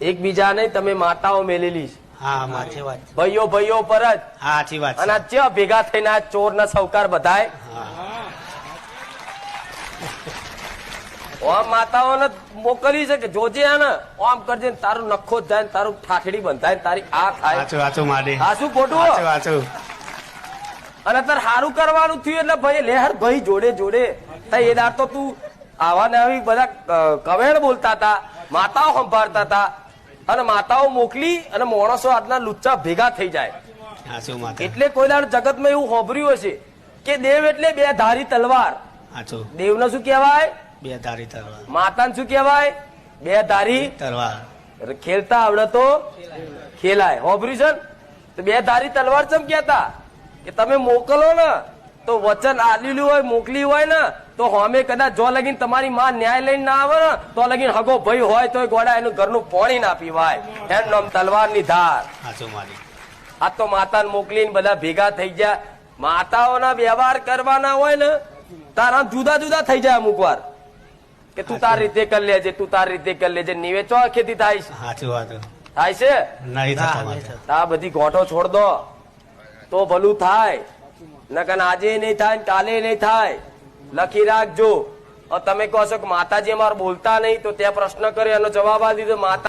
એકબીજા નહીં તમે માતાઓ મેલેલી છે. હા સાચી વાત. ભાઈઓ ભાઈઓ પર જ. સાચી વાત અને છે ભેગા થઈને આ ચોર ના સૌકાર બધાય ઓમ માતાઓને મોકલી છે કે જોજે આને. ઓમ કરજે તારું નખો જાય ને તારું ઠાઠડી બંધાય તારી આ થાય. સાચું સાચું માડે સાચું ખોટું? સાચું અને તાર સારું કરવાનું થયું એટલે ભાઈ લેહર ભાઈ જોડે જોડે. એ દાર તો તું આવા ને આવી બધા કવેણ બોલતા હતા માતાઓ સંભાળતા હતા અને માતાઓ મોકલી અને માણસો આજના લુચ્ચા ભેગા થઈ જાય. એટલે કોઈ દાડ જગતમાં એવું હોભર્યું હશે કે દેવ એટલે બે ધારી તલવાર. દેવને શું કહેવાય? બે ધારી તલવાર. માતાને શું કહેવાય? બે ધારી તલવાર. ખેલતા આવડે તો ખેલાય. હોભર્યું છે તો બે ધારી તલવાર ચમ કહેતા? કે તમે મોકલો ને તો વચન આલેલું હોય મોકલી હોય ને તો હોમે કદાચ જો લગીન તમારી માં ન્યાય લઈને ના આવે ને તો લગીન હગો ભાઈ હોય તો ગોડા એનું ઘરનું પાણી ના પીવાય. એનું નામ તલવારની ધાર. આ તો માતાને મોકલીને બધા ભેગા થઈ ગયા. માતાઓના વ્યવહાર કરવાના હોય ને તારા જુદા જુદા થઈ જાય અમુક વાર. કે તું તાર રીતે કરી લેજે તું તાર રીતે કરી લેજે નીવે ચો ખેતી થાય છે? સાચું થાય છે? નહીં આ બધી ગોઠો છોડ દો. તો ભલું થાય. નકર આજે નહીં થાય કાલે નહીં થાય. લખી રાખજો. તમે કહો છો કે માતાજી અમારે બોલતા નહીં, તો ત્યાં પ્રશ્ન કર્યો એનો જવાબ આ દીધો, માતા